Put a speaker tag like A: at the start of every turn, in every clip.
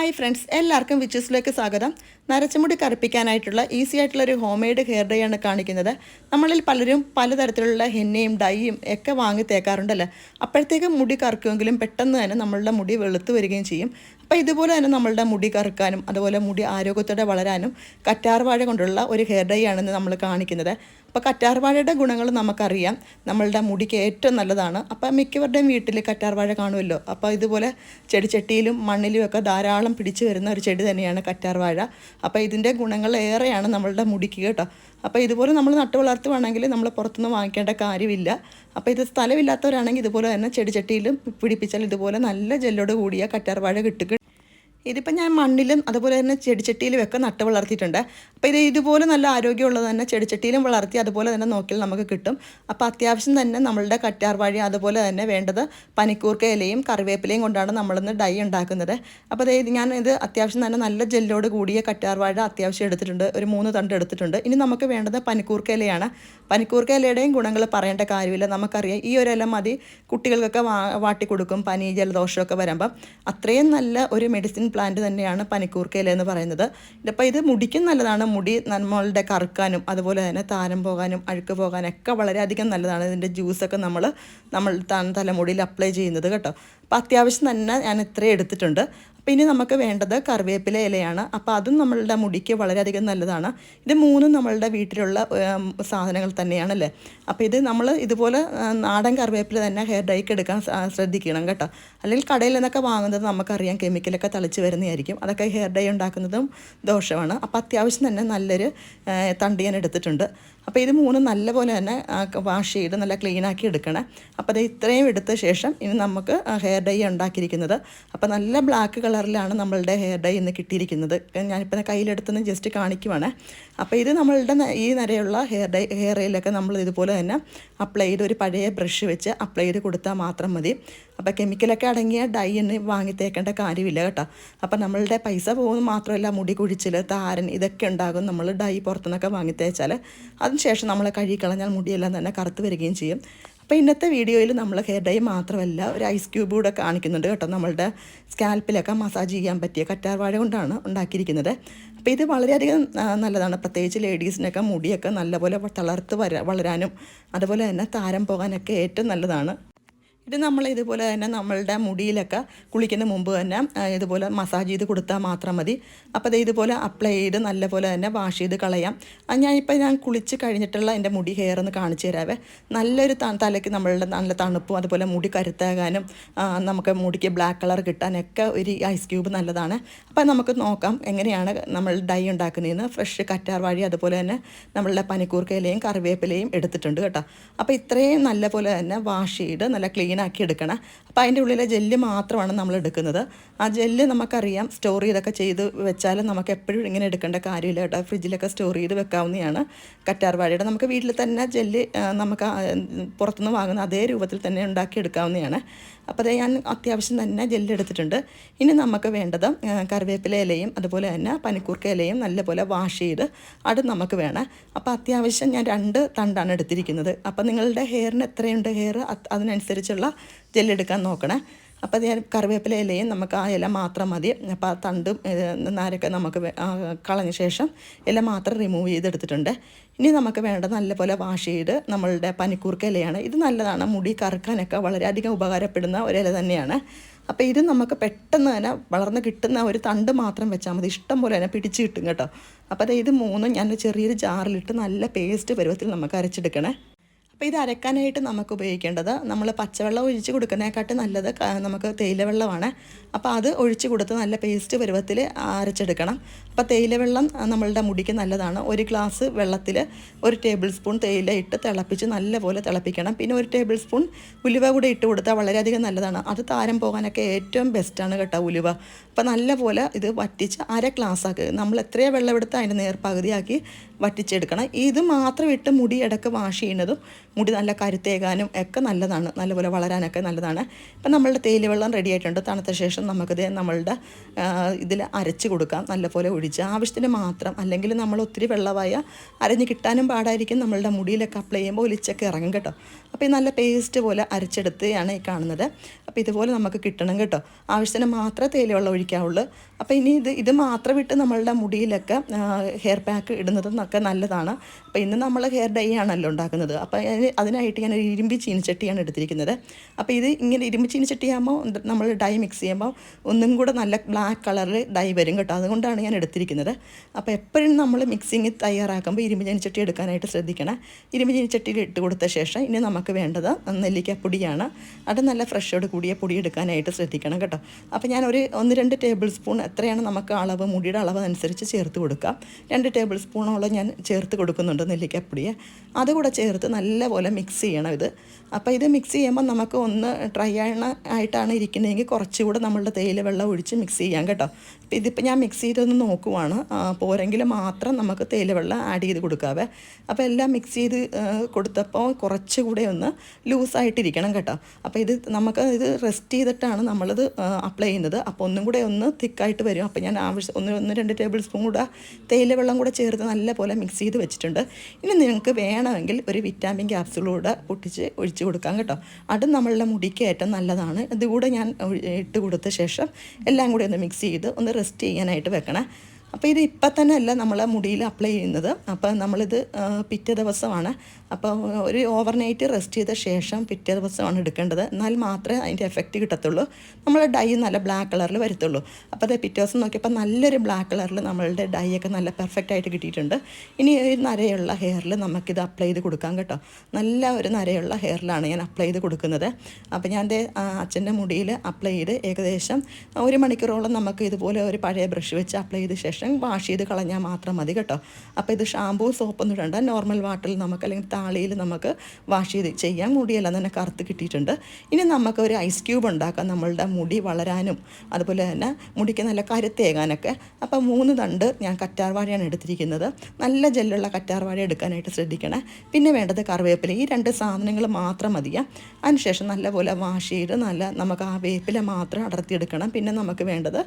A: Hi friends എല്ലാവർക്കും വിച്ചസിലേക്ക് സ്വാഗതം. നരച്ചുമുടി കറുപ്പിക്കാനായിട്ടുള്ള easy ആയിട്ടുള്ള ഒരു ഹോം മെയ്ഡ് ഹെയർ ഡൈ ആണ് കാണിക്കുന്നത്. നമ്മളിൽ പലരും പലതരത്തിലുള്ള ഹെന്നയും ഡൈയും ഒക്കെ വാങ്ങി തേക്കാറുണ്ടല്ലോ? അപ്പോഴത്തേക്കും മുടി കറുക്കുമെങ്കിലും പെട്ടെന്ന് തന്നെ നമ്മളുടെ മുടി വെളുത്ത് വരികയും ചെയ്യും. അപ്പോൾ ഇതുപോലെ തന്നെ നമ്മളുടെ മുടി കറുക്കാനും അതുപോലെ മുടി ആരോഗ്യത്തോടെ വളരാനും കറ്റാർവാഴ കൊണ്ടുള്ള ഒരു ഹെയർ ഡൈ ആണെന്ന് നമ്മൾ കാണിക്കുന്നത്. അപ്പോൾ കറ്റാർവാഴയുടെ ഗുണങ്ങൾ നമുക്കറിയാം. നമ്മളുടെ മുടിക്ക് ഏറ്റവും നല്ലതാണ്. അപ്പോൾ മിക്കവരുടെയും വീട്ടിൽ കറ്റാർവാഴ കാണുമല്ലോ. അപ്പോൾ ഇതുപോലെ ചെടിച്ചട്ടിയിലും മണ്ണിലും ഒക്കെ ധാരാളം പിടിച്ചു വരുന്ന ഒരു ചെടി തന്നെയാണ് കറ്റാർവാഴ. അപ്പോൾ ഇതിന്റെ ഗുണങ്ങൾ ഏറെയാണ് നമ്മളുടെ മുടിക്ക് കേട്ടോ. അപ്പോൾ ഇതുപോലെ നമ്മൾ നട്ടു വളർത്തുവാണെങ്കിൽ നമ്മൾ പുറത്തുനിന്ന് വാങ്ങിക്കേണ്ട കാര്യമില്ല. അപ്പോൾ ഇത് സ്ഥലമില്ലാത്തവരാണെങ്കിൽ ഇതുപോലെ തന്നെ ചെടിച്ചട്ടിയിലും പിടിപ്പിച്ചാൽ ഇതുപോലെ നല്ല ജെല്ലോട് കൂടിയ കറ്റാർവാഴ കിട്ടുക ഇതിപ്പോൾ ഞാൻ മണ്ണിലും അതുപോലെ തന്നെ ചെടിച്ചട്ടിയിലും ഒക്കെ നട്ട് വളർത്തിയിട്ടുണ്ട്. അപ്പോൾ ഇത് ഇതുപോലെ നല്ല ആരോഗ്യമുള്ളത് തന്നെ ചെടിച്ചട്ടിയിലും വളർത്തി അതുപോലെ തന്നെ നോക്കിയാൽ നമുക്ക് കിട്ടും. അപ്പോൾ അത്യാവശ്യം തന്നെ നമ്മളുടെ കറ്റാർവാഴി അതുപോലെ തന്നെ വേണ്ടത് പനിക്കൂർക്ക ഇലയും കറിവേപ്പിലയും കൊണ്ടാണ് നമ്മളിന്ന് ഡൈ ഉണ്ടാക്കുന്നത്. അപ്പോൾ അതായത് ഞാൻ ഇത് അത്യാവശ്യം തന്നെ നല്ല ജെല്ലോട് കൂടിയ കറ്റാർവാഴ അത്യാവശ്യം എടുത്തിട്ടുണ്ട്. ഒരു മൂന്ന് തണ്ട് എടുത്തിട്ടുണ്ട്. ഇനി നമുക്ക് വേണ്ടത് പനിക്കൂർക്ക ഇലയാണ്. പനിക്കൂർക്ക ഇലയുടെയും ഗുണങ്ങൾ പറയേണ്ട കാര്യമില്ല. നമുക്കറിയാം ഈ ഒരു ഇല മതി. കുട്ടികൾക്കൊക്കെ വാ വാട്ടി കൊടുക്കും പനി ജലദോഷമൊക്കെ വരുമ്പം. അത്രയും നല്ല ഒരു മെഡിസിൻ പ്ലാന്റ് തന്നെയാണ് പനിക്കൂർക്കയില എന്ന് പറയുന്നത്. ഇതിപ്പോൾ ഇത് മുടിക്കും നല്ലതാണ്. മുടി നമ്മളുടെ കറുക്കാനും അതുപോലെ തന്നെ താരം പോകാനും അഴുക്ക് പോകാനും ഒക്കെ വളരെയധികം നല്ലതാണ്. ഇതിന്റെ ജ്യൂസൊക്കെ നമ്മൾ നമ്മൾ തലമുടിയിൽ അപ്ലൈ ചെയ്യുന്നത് കേട്ടോ. അപ്പോൾ അത്യാവശ്യം തന്നെ ഞാൻ ഇത്രയും എടുത്തിട്ടുണ്ട്. അപ്പോൾ ഇനി നമുക്ക് വേണ്ടത് കറിവേപ്പില ഇലയാണ്. അപ്പോൾ അതും നമ്മളുടെ മുടിക്ക് വളരെയധികം നല്ലതാണ്. ഇത് മൂന്നും നമ്മളുടെ വീട്ടിലുള്ള സാധനങ്ങൾ തന്നെയാണല്ലേ? അപ്പോൾ ഇത് നമ്മൾ ഇതുപോലെ നാടൻ കറിവേപ്പില തന്നെ ഹെയർ ഡൈക്ക് എടുക്കാൻ ശ്രദ്ധിക്കണം കേട്ടോ. അല്ലെങ്കിൽ കടയിൽ നിന്നൊക്കെ വാങ്ങുന്നത് നമുക്കറിയാം കെമിക്കലൊക്കെ തളിച്ച് വരുന്നതായിരിക്കും. അതൊക്കെ ഹെയർ ഡൈ ഉണ്ടാക്കുന്നതും ദോഷമാണ്. അപ്പോൾ അത്യാവശ്യം തന്നെ നല്ലൊരു തണ്ടി തണ്ട് ഞാൻ എടുത്തിട്ടുണ്ട്. അപ്പോൾ ഇത് മൂന്നും നല്ലപോലെ തന്നെ വാഷ് ചെയ്ത് നല്ല ക്ലീനാക്കി എടുക്കണം. അപ്പോൾ അത് ഇത്രയും എടുത്ത ശേഷം ഇനി നമുക്ക് ഹെയർ ഡൈ ഉണ്ടാക്കിയിരിക്കുന്നത്. അപ്പോൾ നല്ല ബ്ലാക്ക് കളറിലാണ് നമ്മളുടെ ഹെയർ ഡൈ ഇന്ന് കിട്ടിയിരിക്കുന്നത്. ഞാനിപ്പോൾ കയ്യിലെടുത്തുനിന്ന് ജസ്റ്റ് കാണിക്കുവാണ്. അപ്പോൾ ഇത് നമ്മളുടെ ഈ നിരയുള്ള ഹെയർ ഡൈ ഹെയർ ഓയിലൊക്കെ നമ്മൾ ഇതുപോലെ തന്നെ അപ്ലൈ ചെയ്ത് ഒരു പഴയ ബ്രഷ് വെച്ച് അപ്ലൈ ചെയ്ത് കൊടുത്താൽ മാത്രം മതി. അപ്പോൾ കെമിക്കലൊക്കെ അടങ്ങിയ ഡൈ എന്ന് വാങ്ങി തേക്കേണ്ട കാര്യമില്ല കേട്ടോ. അപ്പോൾ നമ്മളുടെ പൈസ പോകുന്നത് മാത്രമല്ല മുടി കുഴിച്ചിൽ താരൻ ഇതൊക്കെ ഉണ്ടാകും. നമ്മൾ ഡൈ പുറത്തുനിന്നൊക്കെ വാങ്ങി തേച്ചാൽ അതിനുശേഷം നമ്മൾ കഴുകി കളഞ്ഞാൽ മുടിയെല്ലാം തന്നെ കറുത്ത് വരികയും ചെയ്യും. അപ്പോൾ ഇന്നത്തെ വീഡിയോയിൽ നമ്മൾ ഹെയർ ഡൈ മാത്രമല്ല ഒരു ഐസ് ക്യൂബ് കൂടെ കാണിക്കുന്നുണ്ട് കേട്ടോ. നമ്മളുടെ സ്കാൽപ്പിലൊക്കെ മസാജ് ചെയ്യാൻ പറ്റിയ കറ്റാർവാഴ കൊണ്ടാണ് ഉണ്ടാക്കിയിരിക്കുന്നത്. അപ്പോൾ ഇത് വളരെയധികം നല്ലതാണ്. പ്രത്യേകിച്ച് ലേഡീസിനൊക്കെ മുടിയൊക്കെ നല്ലപോലെ തളർത്ത് വര വളരാനും അതുപോലെ തന്നെ താരം പോകാനൊക്കെ ഏറ്റവും നല്ലതാണ്. ഇത് നമ്മൾ ഇതുപോലെ തന്നെ നമ്മളുടെ മുടിയിലൊക്കെ കുളിക്കുന്ന മുമ്പ് തന്നെ ഇതുപോലെ മസാജ് ചെയ്ത് കൊടുത്താൽ മാത്രം മതി. അപ്പോൾ ഇതുപോലെ അപ്ലൈ ചെയ്ത് നല്ലപോലെ തന്നെ വാഷ് ചെയ്ത് കളയാം. ഞാനിപ്പോൾ ഞാൻ കുളിച്ച് കഴിഞ്ഞിട്ടുള്ള എന്റെ മുടി ഹെയർ ഒന്ന് കാണിച്ചു തരാവേ. നല്ലൊരു തലയ്ക്ക് നമ്മളുടെ നല്ല തണുപ്പും അതുപോലെ മുടി കരുത്താകാനും നമുക്ക് മുടിക്ക് ബ്ലാക്ക് കളർ കിട്ടാനൊക്കെ ഒരു ഐസ് ക്യൂബ് നല്ലതാണ്. അപ്പോൾ നമുക്ക് നോക്കാം എങ്ങനെയാണ് നമ്മൾ ഡൈ ഉണ്ടാക്കുന്നതെന്ന് ഫ്രഷ് കറ്റാർ വാഴി അതുപോലെ തന്നെ നമ്മളുടെ പനിക്കൂർക്കയിലെയും കറിവേപ്പിലയും എടുത്തിട്ടുണ്ട് കേട്ടോ. അപ്പോൾ ഇത്രയും നല്ല പോലെ തന്നെ വാഷ് ചെയ്ത് നല്ല ക്ലീൻ ആക്കി എടുക്കണം. അപ്പോൾ അതിന്റെ ഉള്ളിലെ ജെല്ല് മാത്രമാണ് നമ്മൾ എടുക്കുന്നത്. ആ ജെല്ല് നമുക്കറിയാം സ്റ്റോർ ചെയ്തൊക്കെ ചെയ്ത് വെച്ചാൽ നമുക്ക് എപ്പോഴും ഇങ്ങനെ എടുക്കേണ്ട കാര്യമില്ല കേട്ടോ. ഫ്രിഡ്ജിലൊക്കെ സ്റ്റോർ ചെയ്ത് വെക്കാവുന്നതാണ് കറ്റാർവാഴയുടെ. നമുക്ക് വീട്ടിൽ തന്നെ ജെല്ല് നമുക്ക് പുറത്തുനിന്ന് വാങ്ങുന്ന അതേ രൂപത്തിൽ തന്നെ ഉണ്ടാക്കി എടുക്കാവുന്നതാണ്. അപ്പോൾ അത് ഞാൻ അത്യാവശ്യം തന്നെ ജെല്ല് എടുത്തിട്ടുണ്ട്. ഇനി നമുക്ക് വേണ്ടത് കറിവേപ്പില ഇലയും അതുപോലെ തന്നെ പനിക്കൂർക്ക ഇലയും നല്ലപോലെ വാഷ് ചെയ്ത് അത് നമുക്ക് വേണം. അപ്പോൾ അത്യാവശ്യം ഞാൻ രണ്ട് തണ്ടാണ് എടുത്തിരിക്കുന്നത്. അപ്പോൾ നിങ്ങളുടെ ഹെയറിന് എത്രയുണ്ട്? ഹെയർ അതിനനുസരിച്ചുള്ള ജെല്ല് എടുക്കാൻ നോക്കണേ. അപ്പോൾ ഞാൻ കറിവേപ്പില ഇലയും നമുക്ക് ആ ഇല മാത്രം മതി. അപ്പോൾ ആ തണ്ടും നാരൊക്കെ നമുക്ക് കളഞ്ഞ ശേഷം ഇല മാത്രം റിമൂവ് ചെയ്തെടുത്തിട്ടുണ്ട്. ഇനി നമുക്ക് വേണ്ട നല്ലപോലെ വാഷ് ചെയ്ത് നമ്മളുടെ പനിക്കൂർക്ക ഇലയാണ്. ഇത് നല്ലതാണ്. മുടി കറുക്കാനൊക്കെ വളരെയധികം ഉപകാരപ്പെടുന്ന ഒരു ഇല തന്നെയാണ്. അപ്പോൾ ഇത് നമുക്ക് പെട്ടെന്ന് തന്നെ വളർന്ന് കിട്ടുന്ന ഒരു തണ്ട് മാത്രം വെച്ചാൽ മതി. ഇഷ്ടം പോലെ തന്നെ പിടിച്ച് കിട്ടും കേട്ടോ. അപ്പോൾ അത് ഇത് മൂന്നും ഞാൻ ചെറിയൊരു ജാറിലിട്ട് നല്ല പേസ്റ്റ് പരുവത്തിൽ നമുക്ക് അരച്ചെടുക്കണേ. അപ്പോൾ ഇത് അരക്കാനായിട്ട് നമുക്ക് ഉപയോഗിക്കേണ്ടത് നമ്മൾ പച്ചവെള്ളം ഒഴിച്ച് കൊടുക്കുന്നതിനെക്കാട്ടും നല്ലത് നമുക്ക് തേയില വെള്ളമാണ്. അപ്പോൾ അത് ഒഴിച്ച് കൊടുത്ത് നല്ല പേസ്റ്റ് പരുവത്തിൽ അരച്ചെടുക്കണം. അപ്പോൾ തേയില വെള്ളം നമ്മളുടെ മുടിക്ക് നല്ലതാണ്. ഒരു ഗ്ലാസ് വെള്ളത്തിൽ ഒരു ടേബിൾ സ്പൂൺ തേയില ഇട്ട് തിളപ്പിച്ച് നല്ലപോലെ തിളപ്പിക്കണം. പിന്നെ ഒരു ടേബിൾ സ്പൂൺ ഉലുവ കൂടെ ഇട്ട് കൊടുത്താൽ വളരെയധികം നല്ലതാണ്. അത് താരം പോകാനൊക്കെ ഏറ്റവും ബെസ്റ്റാണ് കേട്ടോ ഉലുവ. അപ്പോൾ നല്ലപോലെ ഇത് വറ്റിച്ച് അര ഗ്ലാസ് ആക്കുക നമ്മൾ എത്രയോ വെള്ളം എടുത്ത് അതിന്റെ നേർപ്പകുതിയാക്കി വറ്റിച്ചെടുക്കണം. ഇത് മാത്രം ഇട്ട് മുടി ഇടയ്ക്ക് വാഷ് ചെയ്യുന്നതും മുടി നല്ല കരുത്തേകാനും ഒക്കെ നല്ലതാണ്. നല്ലപോലെ വളരാനൊക്കെ നല്ലതാണ്. ഇപ്പം നമ്മളുടെ തേയില വെള്ളം റെഡി ആയിട്ടുണ്ട്. തണുത്ത ശേഷം നമുക്കിത് നമ്മളുടെ ഇതിൽ അരച്ച് കൊടുക്കാം. നല്ലപോലെ ഒഴിച്ച്. ആവശ്യത്തിന് മാത്രം. അല്ലെങ്കിൽ നമ്മൾ ഒത്തിരി വെള്ളമായ അരഞ്ഞ് കിട്ടാനും പാടായിരിക്കും നമ്മളുടെ മുടിയിലൊക്കെ അപ്ലൈ ചെയ്യുമ്പോൾ ഒലിച്ചൊക്കെ ഇറങ്ങും കേട്ടോ. അപ്പോൾ ഈ നല്ല പേസ്റ്റ് പോലെ അരച്ചെടുത്തെയാണ് ഈ കാണുന്നത്. അപ്പോൾ ഇതുപോലെ നമുക്ക് കിട്ടണം കേട്ടോ. ആവശ്യത്തിന് മാത്രമേ തേയില വെള്ളം ഒഴിക്കാവുള്ളൂ. അപ്പോൾ ഇനി ഇത് ഇത് മാത്രം വിട്ട് നമ്മളുടെ മുടിയിലൊക്കെ ഹെയർ പാക്ക് ഇടുന്നതെന്നൊക്കെ നല്ലതാണ്. അപ്പോൾ ഇന്ന് നമ്മൾ ഹെയർ ഡൈ ആണല്ലോ ഉണ്ടാക്കുന്നത്. അപ്പോൾ അതിന് അതിനായിട്ട് ഞാൻ ഒരു ഇരുമ്പി ചീനിച്ചട്ടിയാണ് എടുത്തിരിക്കുന്നത്. അപ്പോൾ ഇത് ഇങ്ങനെ ഇരുമ്പ് ചീനിച്ചട്ടിയാകുമ്പോൾ നമ്മൾ ഡൈ മിക്സ് ചെയ്യുമ്പോൾ ഒന്നും കൂടെ നല്ല ബ്ലാക്ക് കളറിൽ ഡൈ വരും കേട്ടോ. അതുകൊണ്ടാണ് ഞാൻ എടുത്തിരിക്കുന്നത്. അപ്പോൾ എപ്പോഴും നമ്മൾ മിക്സിങ് തയ്യാറാക്കുമ്പോൾ ഇരുമ്പ് ചീനിച്ചട്ടി എടുക്കാനായിട്ട് ശ്രദ്ധിക്കണം. ഇരുമ്പ് ചീനിച്ചട്ടിയിൽ ഇട്ട് കൊടുത്ത ശേഷം ഇനി നമുക്ക് വേണ്ടത് നെല്ലിക്കപ്പൊടിയാണ്. അത് നല്ല ഫ്രഷോട് കൂടിയ പൊടി എടുക്കാനായിട്ട് ശ്രദ്ധിക്കണം കേട്ടോ. അപ്പോൾ ഞാൻ ഒരു ഒന്ന് രണ്ട് ടേബിൾ സ്പൂൺ എത്രയാണ് നമുക്ക് അളവ് മുടിയുടെ അളവ് അനുസരിച്ച് ചേർത്ത് കൊടുക്കാം. രണ്ട് ടേബിൾ സ്പൂണോളം ഞാൻ ചേർത്ത് കൊടുക്കുന്നുണ്ട് നെല്ലിക്കപ്പൊടിയെ. അതുകൂടെ ചേർത്ത് നല്ലപോലെ മിക്സ് ചെയ്യണം ഇത്. അപ്പോൾ ഇത് മിക്സ് ചെയ്യുമ്പോൾ നമുക്ക് ഒന്ന് ഡ്രൈ ആയിട്ടാണ് ഇരിക്കുന്നതെങ്കിൽ കുറച്ചുകൂടെ നമ്മളുടെ തേയില വെള്ളം ഒഴിച്ച് മിക്സ് ചെയ്യാം കേട്ടോ. ഇതിപ്പോൾ ഞാൻ മിക്സ് ചെയ്തൊന്ന് നോക്കുവാണ്. പോരെങ്കിൽ മാത്രം നമുക്ക് തേയില വെള്ളം ആഡ് ചെയ്ത് കൊടുക്കാവേ. അപ്പോൾ എല്ലാം മിക്സ് ചെയ്ത് കൊടുത്തപ്പോൾ കുറച്ചുകൂടെ ഒന്ന് ലൂസായിട്ടിരിക്കണം കേട്ടോ. അപ്പോൾ ഇത് നമുക്ക് ഇത് റെസ്റ്റ് ചെയ്തിട്ടാണ് നമ്മളിത് അപ്ലൈ ചെയ്യുന്നത്. അപ്പോൾ ഒന്നും കൂടെ ഒന്ന് തിക്കായിട്ട് വരും. അപ്പോൾ ഞാൻ ആവശ്യം ഒന്ന് ഒന്ന് രണ്ട് ടേബിൾ സ്പൂൺ കൂടെ തേയില വെള്ളം കൂടെ ചേർത്ത് നല്ലപോലെ മിക്സ് ചെയ്ത് വെച്ചിട്ടുണ്ട്. ഇനി നിങ്ങൾക്ക് വേണമെങ്കിൽ ഒരു വിറ്റാമിൻ ക്യാപ്സുളൂടെ പൊട്ടിച്ച് ഒഴിച്ച് കൊടുക്കാം കേട്ടോ. അത് നമ്മളുടെ മുടിക്ക് ഏറ്റവും നല്ലതാണ്. ഇതുകൂടെ ഞാൻ ഇട്ട് കൊടുത്ത ശേഷം എല്ലാം കൂടി ഒന്ന് മിക്സ് ചെയ്ത് ഒന്ന് റെസ്റ്റ് ചെയ്യാനായിട്ട് വെക്കണേ. അപ്പോൾ ഇത് ഇപ്പം തന്നെ അല്ല നമ്മൾ മുടിയിൽ അപ്ലൈ ചെയ്യുന്നത്. അപ്പോൾ നമ്മളിത് പിറ്റേ ദിവസമാണ്. അപ്പോൾ ഒരു ഓവർനൈറ്റ് റെസ്റ്റ് ചെയ്ത ശേഷം പിറ്റേ ദിവസമാണ് എടുക്കേണ്ടത്. എന്നാൽ മാത്രമേ അതിന്റെ എഫക്റ്റ് കിട്ടത്തുള്ളൂ. നമ്മൾ ഡൈ നല്ല ബ്ലാക്ക് കളറിൽ വരത്തുള്ളൂ. അപ്പോൾ അത് പിറ്റേ ദിവസം നോക്കിയപ്പോൾ നല്ലൊരു ബ്ലാക്ക് കളറിൽ നമ്മളുടെ ഡൈ ഒക്കെ നല്ല പെർഫെക്റ്റ് ആയിട്ട് കിട്ടിയിട്ടുണ്ട്. ഇനി ഈ നരയുള്ള ഹെയറിൽ നമുക്കിത് അപ്ലൈ ചെയ്ത് കൊടുക്കാം കേട്ടോ. നല്ല ഒരു നരയുള്ള ഹെയറിലാണ് ഞാൻ അപ്ലൈ ചെയ്ത് കൊടുക്കുന്നത്. അപ്പോൾ ഞാൻ എന്റെ അച്ഛന്റെ മുടിയിൽ അപ്ലൈ ചെയ്ത് ഏകദേശം ഒരു മണിക്കൂറോളം നമുക്ക് ഇതുപോലെ ഒരു പഴയ ബ്രഷ് വെച്ച് അപ്ലൈ ചെയ്ത് ശേഷം വാഷ് ചെയ്ത് കളഞ്ഞാൽ മാത്രം മതി കേട്ടോ. അപ്പോൾ ഇത് ഷാമ്പൂ സോപ്പൊന്നും ഇടണ്ട. നോർമൽ വാട്ടറിൽ നമുക്ക് അല്ലെങ്കിൽ താളിയിൽ നമുക്ക് വാഷ് ചെയ്ത് ചെയ്യാം. മുടിയെല്ലാം തന്നെ കറുത്ത് കിട്ടിയിട്ടുണ്ട്. ഇനി നമുക്ക് ഒരു ഐസ് ക്യൂബ് ഉണ്ടാക്കാം. നമ്മളുടെ മുടി വളരാനും അതുപോലെ തന്നെ മുടിക്ക് നല്ല കരുത്തേകാനൊക്കെ. അപ്പോൾ മൂന്ന് തണ്ട് ഞാൻ കറ്റാർവാഴയാണ് എടുത്തിരിക്കുന്നത്. നല്ല ജെല്ലുള്ള കറ്റാർവാഴ എടുക്കാനായിട്ട് ശ്രദ്ധിക്കണേ. പിന്നെ വേണ്ടത് കറിവേപ്പില. ഈ രണ്ട് സാധനങ്ങൾ മാത്രം മതിയാ. അതിനുശേഷം നല്ലപോലെ വാഷ് ചെയ്ത് നല്ല നമുക്ക് ആ വേപ്പില മാത്രം അടർത്തിയെടുക്കണം. പിന്നെ നമുക്ക് വേണ്ടത്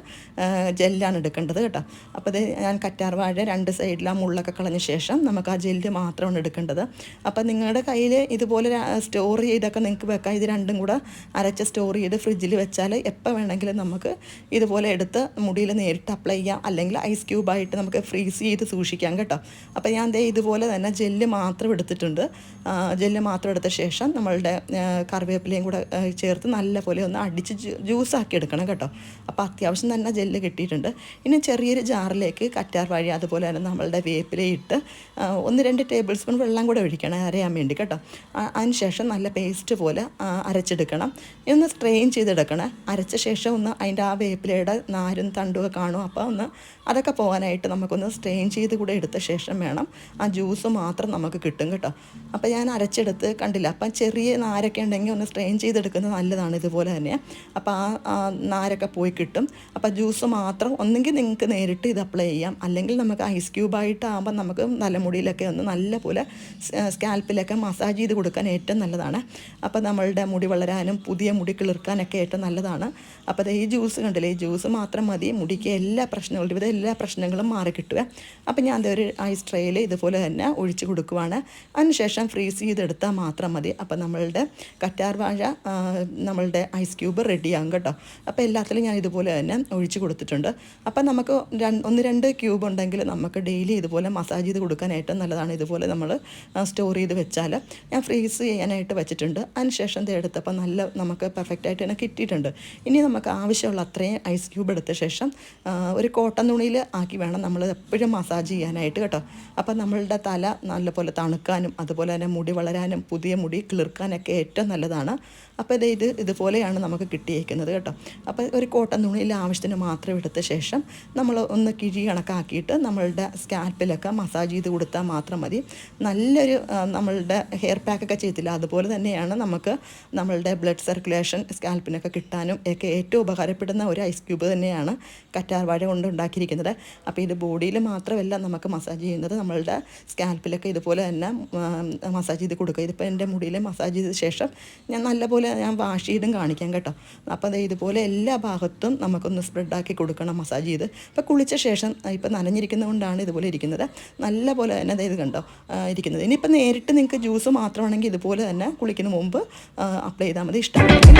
A: ജെല്ലാണ് എടുക്കേണ്ടത് കേട്ടോ. അപ്പോൾ ഇത് ഞാൻ കറ്റാർവാഴ രണ്ട് സൈഡിൽ മുള്ളൊക്കെ കളഞ്ഞ ശേഷം നമുക്ക് ആ ജെല്ല് മാത്രമാണ് എടുക്കേണ്ടത്. അപ്പോൾ നിങ്ങളുടെ കയ്യിൽ ഇതുപോലെ സ്റ്റോർ ചെയ്തൊക്കെ നിങ്ങൾക്ക് വെക്കാം. ഇത് രണ്ടും കൂടെ അരച്ച് സ്റ്റോർ ചെയ്ത് ഫ്രിഡ്ജിൽ വെച്ചാൽ എപ്പോൾ വേണമെങ്കിലും നമുക്ക് ഇതുപോലെ എടുത്ത് മുടിയിൽ നേരിട്ട് അപ്ലൈ ചെയ്യാം. അല്ലെങ്കിൽ ഐസ് ക്യൂബായിട്ട് നമുക്ക് ഫ്രീസ് ചെയ്ത് സൂക്ഷിക്കാം കേട്ടോ. അപ്പോൾ ഞാൻ ദേ ഇതുപോലെ തന്നെ ജെല്ല് മാത്രം എടുത്തിട്ടുണ്ട്. ജെല്ല് മാത്രം എടുത്ത ശേഷം നമ്മളുടെ കറിവേപ്പിലയും കൂടെ ചേർത്ത് നല്ലപോലെ ഒന്ന് അടിച്ച് ജ്യൂസ് ജ്യൂസാക്കി എടുക്കണം കേട്ടോ. അപ്പോൾ അത്യാവശ്യം തന്നെ ജെല്ല് കിട്ടിയിട്ടുണ്ട്. ഇനി ചെറിയൊരു ജാറിലേക്ക് കറ്റാർ വാഴ അതുപോലെ തന്നെ നമ്മളുടെ വേപ്പിലയിട്ട് ഒന്ന് രണ്ട് ടേബിൾ സ്പൂൺ വെള്ളം കൂടെ ഒഴിക്കണം അരയാൻ വേണ്ടി കേട്ടോ. അതിനുശേഷം ശേഷം നല്ല പേസ്റ്റ് പോലെ അരച്ചെടുക്കണം. ഒന്ന് സ്ട്രെയിൻ ചെയ്തെടുക്കണം. അരച്ച ശേഷം ഒന്ന് അതിന്റെ ആ വേപ്പിലയുടെ നാരും തണ്ടുമൊക്കെ കാണും. അപ്പോൾ ഒന്ന് അതൊക്കെ പോകാനായിട്ട് നമുക്കൊന്ന് സ്ട്രെയിൻ ചെയ്ത് കൂടെ എടുത്ത ശേഷം വേണം ആ ജ്യൂസ് മാത്രം നമുക്ക് കിട്ടും കേട്ടോ. അപ്പോൾ ഞാൻ അരച്ചെടുത്ത് കണ്ടില്ല. അപ്പം ചെറിയ നാരൊക്കെ ഉണ്ടെങ്കിൽ ഒന്ന് സ്ട്രെയിൻ ചെയ്തെടുക്കുന്നത് നല്ലതാണ് ഇതുപോലെ തന്നെ അപ്പോൾ ആ നാരൊക്കെ പോയി കിട്ടും. അപ്പോൾ ജ്യൂസ് മാത്രം ഒന്നെങ്കിൽ നിങ്ങൾക്ക് നേരിട്ട് ഇത് അപ്ലൈ ചെയ്യാം. അല്ലെങ്കിൽ നമുക്ക് ഐസ് ക്യൂബായിട്ടാകുമ്പോൾ നമുക്ക് തലമുടിയിലൊക്കെ ഒന്ന് നല്ലപോലെ സ്കാൽപ്പിലൊക്കെ മസാജ് ചെയ്ത് കൊടുക്കാൻ ഏറ്റവും നല്ലതാണ്. അപ്പോൾ നമ്മളുടെ മുടി വളരാനും പുതിയ മുടി കിളിർക്കാനൊക്കെ ഏറ്റവും നല്ലതാണ്. അപ്പോൾ ഈ ജ്യൂസ് കണ്ടില്ലേ? ഈ ജ്യൂസ് മാത്രം മതി. മുടിക്ക് എല്ലാ പ്രശ്നങ്ങളും ഇവിടെ എല്ലാ പ്രശ്നങ്ങളും മാറി കിട്ടുക. അപ്പോൾ ഞാൻ ഒരു ഐസ് ട്രേയിൽ ഇതുപോലെ തന്നെ ഒഴിച്ച് കൊടുക്കുവാണ്. അതിനുശേഷം ഫ്രീസ് ചെയ്തെടുത്താൽ മാത്രം മതി. അപ്പോൾ നമ്മളുടെ കറ്റാർ വാഴ നമ്മളുടെ ഐസ് ക്യൂബ് റെഡിയാകും കേട്ടോ. അപ്പോൾ എല്ലാത്തിലും ഞാൻ ഇതുപോലെ തന്നെ ഒഴിച്ച് കൊടുത്തിട്ടുണ്ട്. അപ്പോൾ നമുക്ക് രണ്ട് ഒന്ന് രണ്ട് ക്യൂബ് ഉണ്ടെങ്കിൽ നമുക്ക് ഡെയിലി ഇതുപോലെ മസാജ് ചെയ്ത് കൊടുക്കാൻ ഏറ്റവും നല്ലതാണ് ഇതുപോലെ നമ്മൾ സ്റ്റോർ ചെയ്ത് വെച്ചാൽ. ഞാൻ ഫ്രീസ് ചെയ്യാനായിട്ട് വെച്ചിട്ടുണ്ട്. അതിനുശേഷം ഇത് എടുത്തപ്പോൾ നല്ല നമുക്ക് പെർഫെക്റ്റ് ആയിട്ട് തന്നെ കിട്ടിയിട്ടുണ്ട്. ഇനി നമുക്ക് ആവശ്യമുള്ള അത്രയും ഐസ് ക്യൂബ് എടുത്ത ശേഷം ഒരു കോട്ടൺ തുണിയിൽ ആക്കി വേണം നമ്മൾ എപ്പോഴും മസാജ് ചെയ്യാനായിട്ട് കേട്ടോ. അപ്പോൾ നമ്മളുടെ തല നല്ലപോലെ തണുക്കാനും അതുപോലെ തന്നെ മുടി വളരാനും പുതിയ മുടി കിളിർക്കാനൊക്കെ ഏറ്റവും നല്ലതാണ്. അപ്പോൾ ഇത് ഇതുപോലെയാണ് നമുക്ക് കിട്ടിയേക്കുന്നത് കേട്ടോ. അപ്പോൾ ഒരു കോട്ടൺ തുണിയിൽ ആവശ്യത്തിന് മാത്രം എടുത്ത ശേഷം നമ്മൾ ഒന്ന് കിഴി കണക്കാക്കിയിട്ട് നമ്മളുടെ സ്കാൽപ്പിലൊക്കെ മസാജ് ചെയ്ത് കൊടുത്താൽ മാത്രം മതി. നല്ലൊരു നമ്മളുടെ ഹെയർ പാക്കൊക്കെ ചെയ്തില്ല അതുപോലെ തന്നെയാണ് നമുക്ക് നമ്മളുടെ ബ്ലഡ് സർക്കുലേഷൻ സ്കാൽപ്പിനൊക്കെ കിട്ടാനും ഒക്കെ ഏറ്റവും ഉപകാരപ്പെടുന്ന ഒരു ഐസ് ക്യൂബ് തന്നെയാണ് കറ്റാർ വാഴ കൊണ്ട് ഉണ്ടാക്കിയിരിക്കുന്നത്. അപ്പോൾ ഇത് ബോഡിയിൽ മാത്രമല്ല നമുക്ക് മസാജ് ചെയ്യുന്നത് നമ്മളുടെ സ്കാൽപ്പിലൊക്കെ ഇതുപോലെ തന്നെ മസാജ് ചെയ്ത് കൊടുക്കുക. ഇതിപ്പോൾ എന്റെ മുടിയിൽ മസാജ് ചെയ്ത ശേഷം ഞാൻ നല്ലപോലെ ഞാൻ വാഷ് ചെയ്തും കാണിക്കാം കേട്ടോ. അപ്പോൾ ഇതുപോലെ എല്ലാ ഭാഗത്തും നമുക്കൊന്ന് സ്പ്രെഡാക്കി കൊടുക്കണം മസാജ് ചെയ്ത്. അപ്പോൾ കുളിച്ച ശേഷം ഇപ്പോൾ നനഞ്ഞിരിക്കുന്നതുകൊണ്ടാണ് ഇതുപോലെ ഇരിക്കുന്നത്. നല്ല പോലെ തന്നെ ഇത് കണ്ടോ ഇരിക്കുന്നത്. ഇനിയിപ്പോൾ നേരിട്ട് നിങ്ങൾക്ക് ജ്യൂസ് മാത്രമാണെങ്കിൽ ഇതുപോലെ തന്നെ കുളിക്കുന്ന മുമ്പ് അപ്ലൈ ചെയ്താൽ മതി. ഇഷ്ടമാണെങ്കിൽ